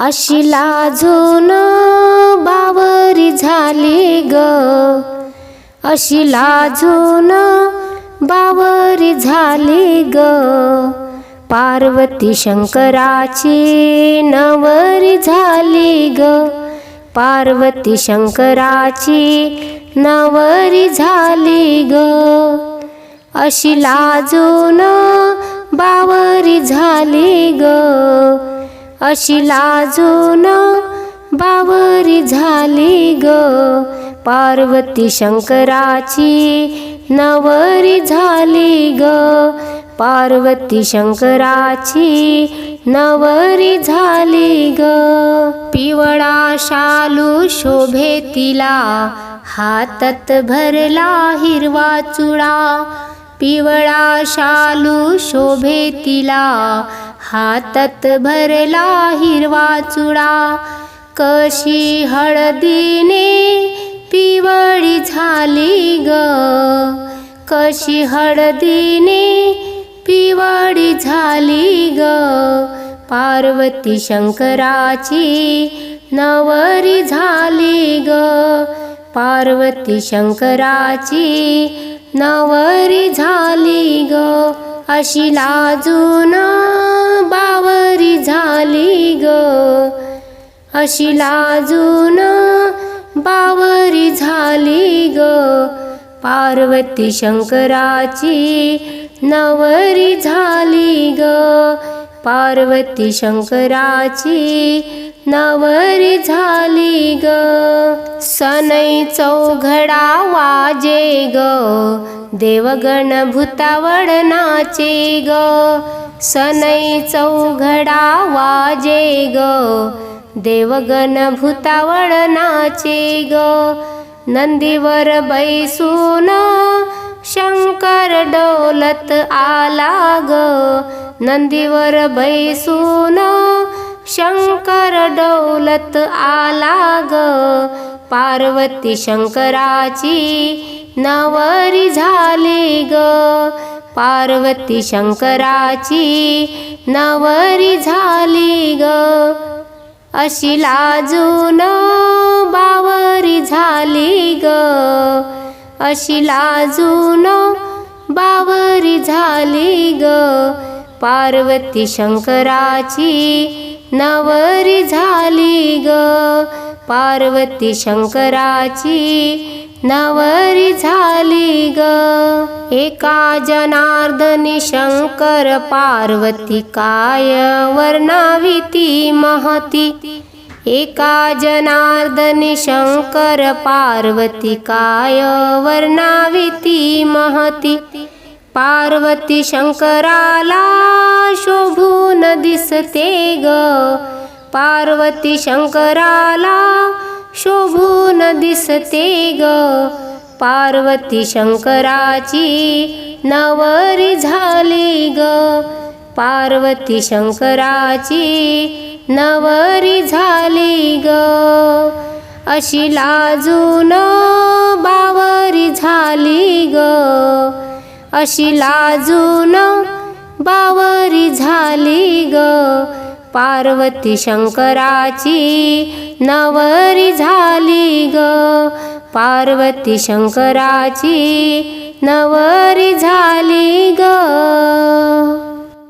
अशी लाजून बावरी झाली ग. अशी लाजून बावरी झाली ग. पार्वती शंकराची नवरी झाली ग. पार्वती शंकराची नवरी झाली ग. अशी लाजून बावरी झाली ग. अशी लाजून बावरी झाली ग. पार्वती शंकराची नवरी झाली ग. पार्वती शंकराची नवरी झाली ग. पिवळा शालू शोभे तिला हातात भरला हिरवा चुडा पिवळा शालू शोभे तिला हातात भरला हिरवा चुडा. कशी हळदीने पिवळी झाली ग. कशी हळदीने पिवळी झाली ग. पार्वती शंकराची नवरी झाली ग. पार्वती शंकराची नवरी झाली ग. अशी लाजून बावरी झाली ग. अशी लाजून बावरी झाली ग. पार्वती शंकराची नवरी झाली ग. पार्वती शंकराची नवरी झाली ग. सनई चौघडा वाजे ग. देवगण भूतावळ नाचे ग सनई चौघडा वाजे ग देवगण भूतावळ नाचे ग नंदीवर बैसून शंकर डोलत आला ग नंदीवर बैसून शंकर डोलत आला ग पार्वती शंकराची नवरी झाली ग. पार्वती शंकराची नवरी झाली ग. अशी लाजून बावरी झाली ग. अशी लाजून बावरी झाली ग. पार्वती शंकराची नवरी झाली ग. पार्वती शंकराची नवरी झाली ग. एका जनार्दनी शंकर पार्वती काय वर्णाविती महती. एका जनार्दनी शंकर पार्वती काय वर्णाविती महती. पार्वती शंकराला शोभ दिसते ग. पार्वती शंकराला शोभून दिसते ग. पार्वती शंकराची नवरी झाली ग. पार्वती शंकराची नवरी झाली ग. अशी लाजून बावरी झाली ग. अशी लाजून बावरी झाली ग. पार्वती शंकराची नवरी झाली ग. पार्वती शंकराची नवरी झाली ग.